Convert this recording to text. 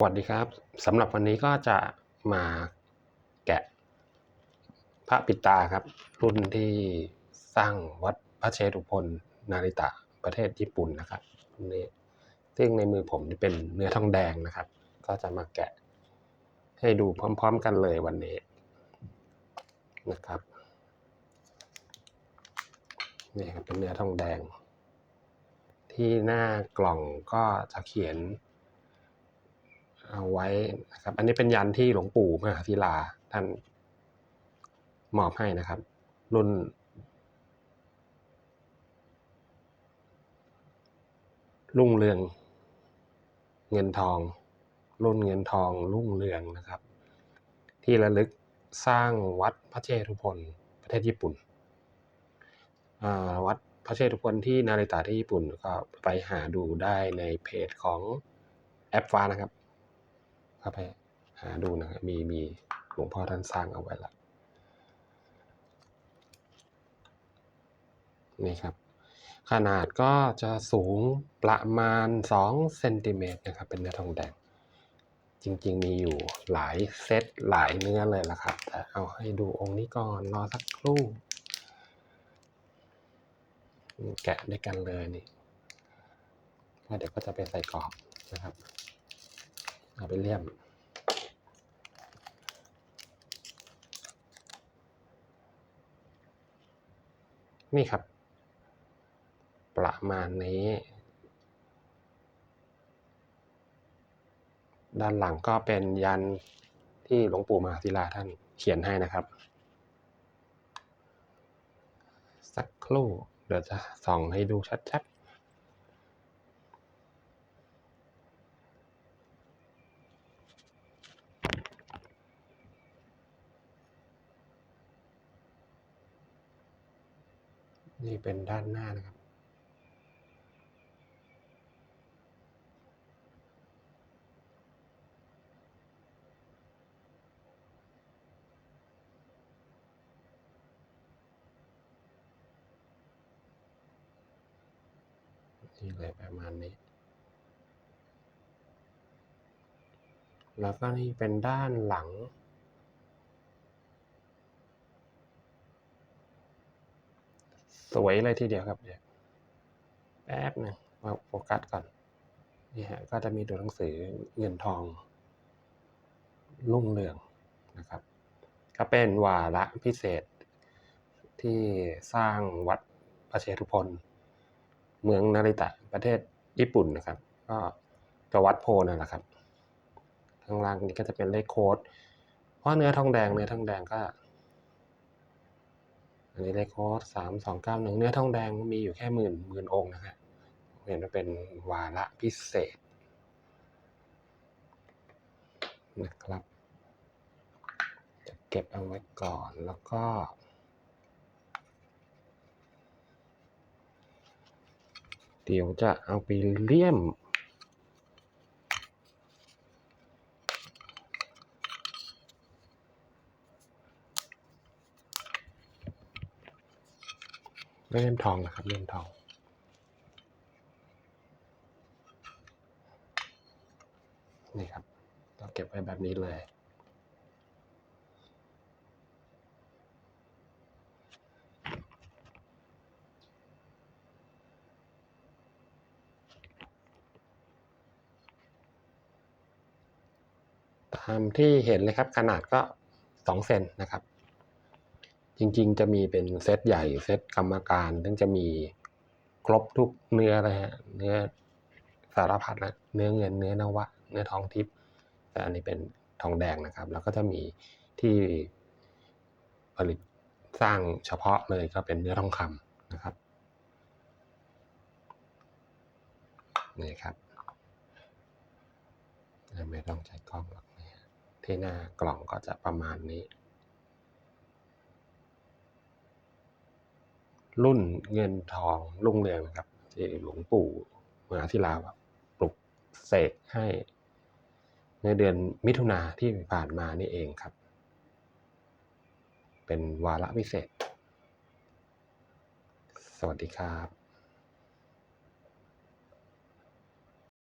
สวัสดีครับสำหรับวันนี้ก็จะมาแกะพระปิตาครับ รุ่นที่สร้างวัดพระเชตุพนนาริตะประเทศญี่ปุ่นนะครับนี่ซึ่งในมือผมนี่เป็นเนื้อทองแดงนะครับ ก็จะมาแกะให้ดูพร้อมๆกันเลยวันนี้นะครับนี่ครับเป็นเนื้อทองแดง ที่หน้ากล่องก็จะเขียน เอาไว้นะครับ อันนี้เป็นยันที่หลวงปู่มหาศิลาท่านมอบให้นะครับ รุ่น รุ่งเรือง เงินทอง รุ่นเงินทองรุ่งเรืองนะครับ ที่ระลึกสร้างวัดพระเชตุพนประเทศญี่ปุ่นวัดพระเชตุพนที่นาริตะที่ญี่ปุ่นก็ไปหาดูได้ในเพจของแอปฟ้านะครับ เข้าไปหาดูนะครับมีมีหลวงพ่อท่านสร้างเอาไว้ละนี่ครับ ขนาดก็จะสูงประมาณ2เซนติเมตรนะครับ เป็นเนื้อทองแดง จริงๆมีอยู่หลายเซตหลายเนื้อเลยละครับ แต่เอาให้ดูองค์นี้ก่อนรอสักครู่แกะด้วยกันเลยนี่เดี๋ยวก็จะไปใส่กรอบนะครับ เอาไปเลี่ยมนี่ครับ ประมาณนี้ ด้านหลังก็เป็นยันที่หลวงปู่มหาศิลาท่านเขียนให้นะครับ สักครู่เดี๋ยวจะส่องให้ดูชัดๆ นี่เป็นด้านหน้านะครับ นี่เลยประมาณนี้ แล้วก็นี่เป็นด้านหลัง สวยเลยทีเดียวครับเดี๋ยวแป๊บหนึงมาโฟกัสก่อนนี่ฮะก็จะมีตัวหนังสือเงินทองรุ่งเรืองนะครับ ก็เป็นวาระพิเศษที่สร้างวัดพระเชตุพนเมืองนาริตะประเทศญี่ปุ่นนะครับ ก็กวัดโพนั่นแหละครับ ข้างล่างนี้ก็จะเป็นเลขโค้ดเพราะเนื้อทองแดงเนื้อทองแดงก็ อันนี้เลขโค้ดสามสองเก้าหนึ่งเนื้อทองแดงมีอยู่แค่หมื่นหมื่นองค์นะครับเห็นว่าเป็นวาระพิเศษนะครับ จะเก็บเอาไว้ก่อนแล้วก็ เดี๋ยวจะเอาไปเลี่ยม เลี่ยมทองนะครับเลี่ยมทองนี่ครับเราเก็บไว้แบบนี้เลยตามที่เห็นเลยครับขนาดก็สองเซนนะครับ จริงๆ จะมีเป็นเซตใหญ่เซตกรรมการซึ่งจะมีครบทุกเนื้อเลยฮะเนื้อสารพัดนะเนื้อเงินเนื้อนวะ เนื้อทองทิพย์แต่อันนี้เป็นทองแดงนะครับ แล้วก็จะมีที่ผลิตสร้างเฉพาะเลยก็เป็นเนื้อทองคำนะครับนี่ครับไม่ต้องใช้กล้องหรอกนะที่หน้ากล่องก็จะประมาณนี้ รุ่นเงินทองรุ่งเรืองนะครับที่หลวงปู่มหาศิลาปลุกเสกให้ ในเดือนมิถุนาที่ผ่านมานี่เองครับ เป็นวาระพิเศษ สวัสดีครับ